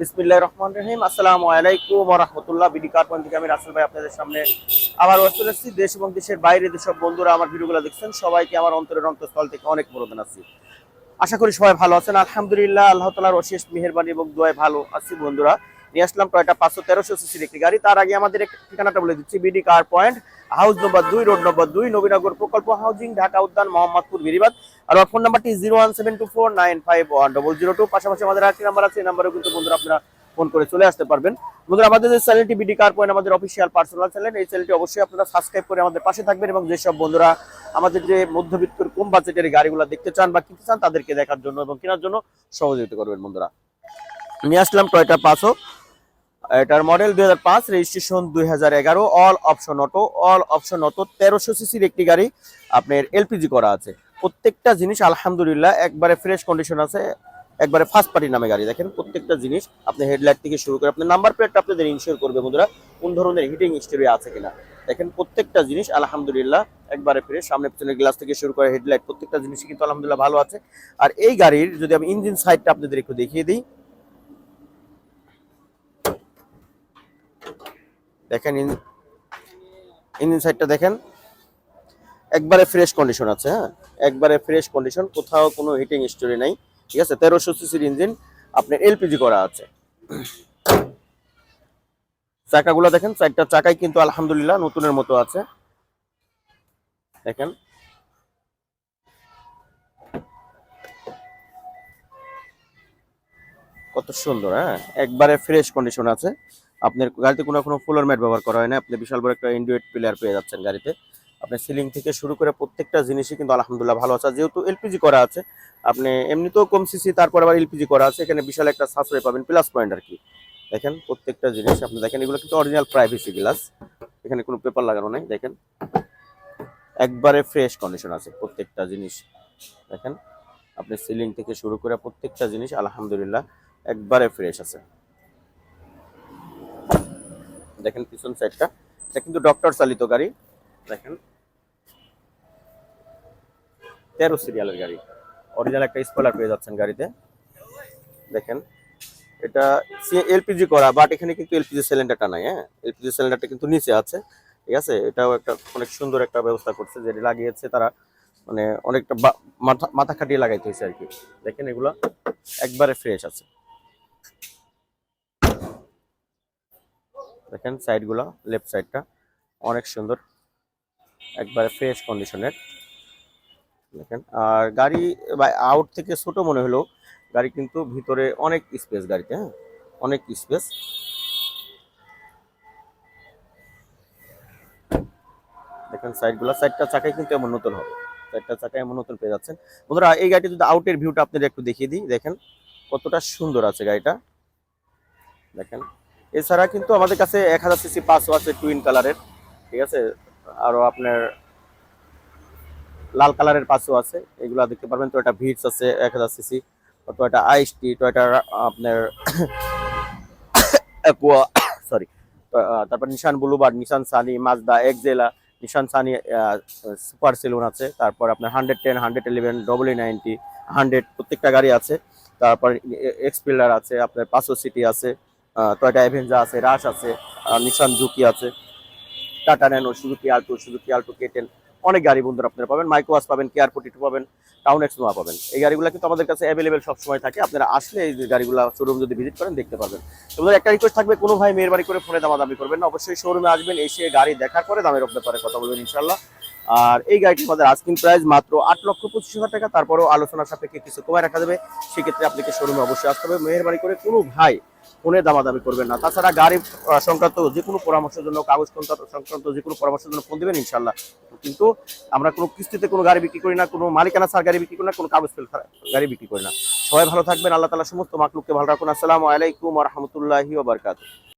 বিসমিল্লাহির রহমানির রহিম। আসসালামু আলাইকুম রাহমাতুল্লাহ। বিডি কারপন থেকে আমি রাসেল ভাই আপনাদের সামনে আবার চলে এসেছি দেশ এবং দেশের বাইরে যেসব বন্ধুরা আমার ভিডিওগুলো দেখছেন, সবাইকে আমার অন্তরের অন্তঃস্থল থেকে অনেক মনোদান আছি। আশা করি সবাই ভালো আছেন। আলহামদুলিল্লাহ, আল্লাহ তালার অশেষ মেহেরবানি এবং দোয়ায় ভালো আছি বন্ধুরা। নিয়ে আসলাম টয়টা পাঁচশো তেরোশো সিসির একটি গাড়ি। তার আগে আমাদের ঠিকানাটা বলে দিচ্ছি, BD car point house number দুই, রোড নম্বর দুই, নবীনগর প্রকল্প হাউজিং, ঢাকা উদ্যান, মোহাম্মদপুর, বেরিবাদ। আর আমার ফোন নাম্বারটি zero one seven two four nine five one double zero two পাশাপাশি আমাদের আরেকটি নাম্বার আছে, এই নাম্বারেও কিন্তু বন্ধুরা আপনারা ফোন করে চলে আসতে পারবেন। বন্ধুরা, আমাদের যে চ্যানেলটি বিডি কার পয়েন্ট আমাদের অফিসিয়াল পার্সোনাল চ্যানেল এই চ্যানেলটি অবশ্যই আপনারা সাবস্ক্রাইব করে আমাদের পাশে থাকবেন এবং যেসব বন্ধুরা আমাদের যে মধ্যবিত্তর কম বাজেটের গাড়িগুলো দেখতে চান বা কিনতে চান, তাদেরকে দেখার জন্য এবং কেনার জন্য সহযোগিতা করবেন বন্ধুরা। নিয়ে আসলাম টয়টা পাঁচশো এটার মডেল দুই হাজার পাঁচ রেজিস্ট্রেশন দুই হাজার এগারো all option auto all option auto তেরোশো সিসির একটি গাড়ি, আপনার এলপিজি করা আছে। প্রত্যেকটা জিনিস, আলহামদুলিল্লাহ, একবারে ফ্রেশ কন্ডিশন আছে, একবারে ফার্স্ট পার্টি নামে গাড়ি। দেখেন, প্রত্যেকটা জিনিস আপনি হেডলাইট থেকে শুরু করে আপনার নাম্বার প্লেটটা আপনাদের ইনশিওর করবে বন্ধুরা, কোন ধরনের হিটিং স্টোরি আছে কিনা। দেখেন, প্রত্যেকটা জিনিস, আলহামদুলিল্লাহ, একবারে ফ্রেশ সামনে পিছনের গ্লাস থেকে শুরু করে হেডলাইট প্রত্যেকটা জিনিসই কিন্তু আলহামদুলিল্লাহ ভালো আছে। আর এই গাড়ির যদি আমি ইঞ্জিন সাইডটা আপনাদের একটু দেখিয়ে দিই। দেখেন ইঞ্জিন সাইডটা দেখেন, একবারে ফ্রেশ কন্ডিশন আছে হ্যাঁ। একবারে ফ্রেশ কন্ডিশন কোথাও কোনো হিটিং স্টোরি নাই, ঠিক আছে? তেরোশো সিসির ইঞ্জিন আপনার এলপিজি করা আছে। চাকাগুলো দেখেন, চারটা চাকাই কিন্তু আলহামদুলিল্লাহ নতুনের মতো আছে। দেখেন। কত সুন্দর হ্যাঁ? একবারে ফ্রেশ কন্ডিশন আছে। আপনার গাড়িতে কোনো কোনো ফ্লোর ম্যাট ব্যবহার করা হয় না। আপনি বিশাল বড় একটা ইন্ডিয়েট প্লেয়ার পেয়ে যাচ্ছেন গাড়িতে। আপনার সিলিং থেকে শুরু করে প্রত্যেকটা জিনিসই কিন্তু আলহামদুলিল্লাহ ভালো আছে। যেহেতু এলপিজি করা আছে, আপনি এমনিতেও কম সিসি তারপর আবার এলপিজি করা আছে। এখানে বিশাল একটা সাশ্রয় পাবেন প্লাস পয়েন্ট আর কি। দেখেন, প্রত্যেকটা জিনিস আপনি দেখেন, এগুলো কিন্তু অরিজিনাল প্রাইভেসি গ্লাস এখানে কোনো পেপার লাগানো নাই, দেখেন। একবারে ফ্রেশ কন্ডিশন আছে প্রত্যেকটা জিনিস। দেখেন, আপনি সিলিং থেকে শুরু করে প্রত্যেকটা জিনিস আলহামদুলিল্লাহ একবারে ফ্রেশ আছে। দেখেন, পিছন সাইডটা এটা কিন্তু ডক্টর চালিত গাড়ি। দেখেন। তেরো সিরিয়ালের গাড়ি। অরিজিনাল একটা স্পয়লার পেয়ে যাচ্ছেন গাড়িতে। দেখেন, এটা এলপিজি করা বাট এখানে কিন্তু এলপিজি সিলিন্ডারটা নাই হ্যাঁ? এলপিজি সিলিন্ডারটা কিন্তু নিচে আছে, ঠিক আছে? এটাও একটা অনেক সুন্দর একটা ব্যবস্থা করছে, যেটা লাগিয়েছে তারা মানে অনেকটা মাথা মাথা খাটিয়ে লাগাইতে হয়েছে আর কি। দেখেন, এগুলো একবারে ফ্রেশ আছে। দেখেন সাইডগুলো লেফট সাইডটা অনেক সুন্দর। একবারে ফ্রেশ কন্ডিশনের দেখেন, আর গাড়ি আউট থেকে ছোট মনে হলো গাড়ি কিন্তু ভিতরে অনেক স্পেস গাড়িতে হ্যাঁ? অনেক স্পেস দেখেন সাইডগুলো সাইডটা চাকাই কিন্তু এমন নতুন হবে। সাইডটা চাকায় এমন নতুন পেয়ে যাচ্ছেন। বন্ধুরা, এই গাড়িটা যদি আউটের ভিউটা আপনাদের একটু দেখিয়ে দিই, দেখেন কতটা সুন্দর আছে গাড়িটা। দেখেন, এছাড়া কিন্তু আমাদের কাছে এক হাজার সিসি পাঁচও আছে টুইন কালারের ঠিক আছে? আরও আপনার লাল কালারের পাঁচও আছে, এগুলো দেখতে পারবেন। একটা ভিটস আছে, এক হাজার সিসি। তো একটা আইস টি, তো একটা আপনার সরি তারপর Nissan Bluebird Nissan Sunny, Mazda Axela Nissan Sunny super saloon আছে। তারপর আপনার hundred ten, hundred eleven, double ninety, hundred প্রত্যেকটা গাড়ি আছে। তারপর এক্সপিলার আছে, আপনার পাঁচশো সিটি আছে। টয়টা অ্যাভেঞ্জা আছে, রাশ আছে নিশান জুকি আছে। Tata Nano, Suzuki Alto Suzuki Alto K ten অনেক গাড়ি বন্ধুরা আপনারা পাবেন। মাইক্রোবাস পাবেন, কেয়ার ফোর্টি পাবেন, টাউন এক্স নোয়া পাবেন। এই গাড়িগুলো কিন্তু আমাদের কাছে অ্যাভেলেবেল সবসময় থাকে। আপনারা আসলে এই গাড়িগুলো শোরুম যদি ভিজিট করেন, দেখতে পাবেন তোমাদের একটা রিকোয়েস্ট থাকবে, কোনো ভাই মেয়ের বাড়ি করে ফোনে দামা দামি করবেন না। অবশ্যই শোরুমে আসবেন, এসে গাড়ি দেখার পরে দামের ব্যাপারে কথা বলবেন ইনশাল্লাহ আর এই গাড়িটি আমাদের আস্কিং প্রাইস মাত্র আট লক্ষ পঁচিশ হাজার টাকা। তারপরেও আলোচনার সাপেক্ষে কিছু কমায় রাখা যাবে। সেক্ষেত্রে আপনাকে শোরুমে অবশ্যই আসতে হবে। মেহরবানি করে কোনো ভাই ফোনে দামাদামি করবেন না। তাছাড়া গাড়ি সংক্রান্ত যে কোনো পরামর্শের জন্য, কাগজ সংক্রান্ত- যে কোনো পরামর্শের জন্য ফোন দেবেন ইনশাল্লাহ কিন্তু আমরা কোনো কিস্তিতে কোনো গাড়ি বিক্রি করি না, কোনো মালিকানা সার গাড়ি বিক্রি করি না, কোনো কাগজ গাড়ি বিক্রি করি না। সবাই ভালো থাকবেন। আল্লাহ তালা সমস্ত মাকলুককে ভালো রাখুন। আসসালামু আলাইকুম রহমতুল্লাহি